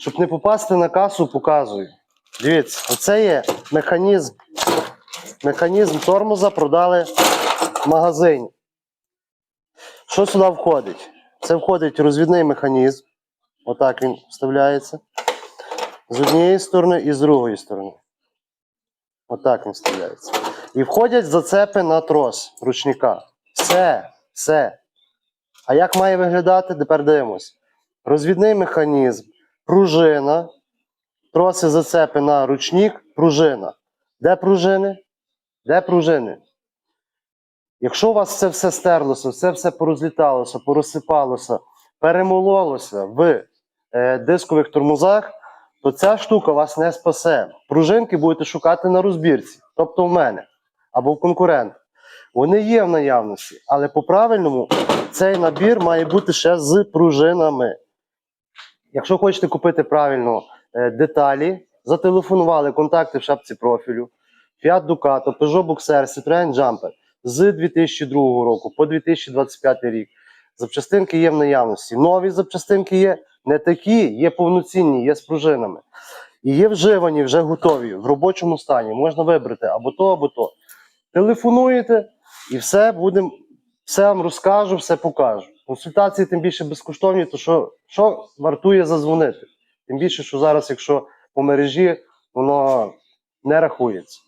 Щоб не попасти на касу, показую. Дивіться, оце є механізм. Механізм тормоза продали в магазині. Що сюди входить? Це входить розвідний механізм. Отак він вставляється. З однієї сторони і з другої сторони. Отак він вставляється. І входять зацепи на трос ручника. Все, все. А як має виглядати? Тепер дивимось. Розвідний механізм, пружина, троси зацепи на ручник, пружина. Де пружини? Де пружини? Якщо у вас це все стерлося, це все порозліталося, порозсипалося, перемололося в е, дискових тормозах, то ця штука вас не спасе. Пружинки будете шукати на розбірці, тобто в мене або в конкурента. Вони є в наявності, але по-правильному цей набір має бути ще з пружинами. Якщо хочете купити правильно е, деталі, зателефонували контакти в шапці профілю, Fiat Ducato, Peugeot Boxer, Citroen Jumper з 2002 року по 2025 рік. Запчастинки є в наявності. Нові запчастинки є не такі, є повноцінні, є з пружинами. І є вживані, вже готові, в робочому стані. Можна вибрати або то, або то. Телефонуєте і все будемо, все вам розкажу, все покажу. Консультації тим більше безкоштовні, то що, що вартує зазвонити? Тим більше, що зараз, якщо по мережі, воно не рахується.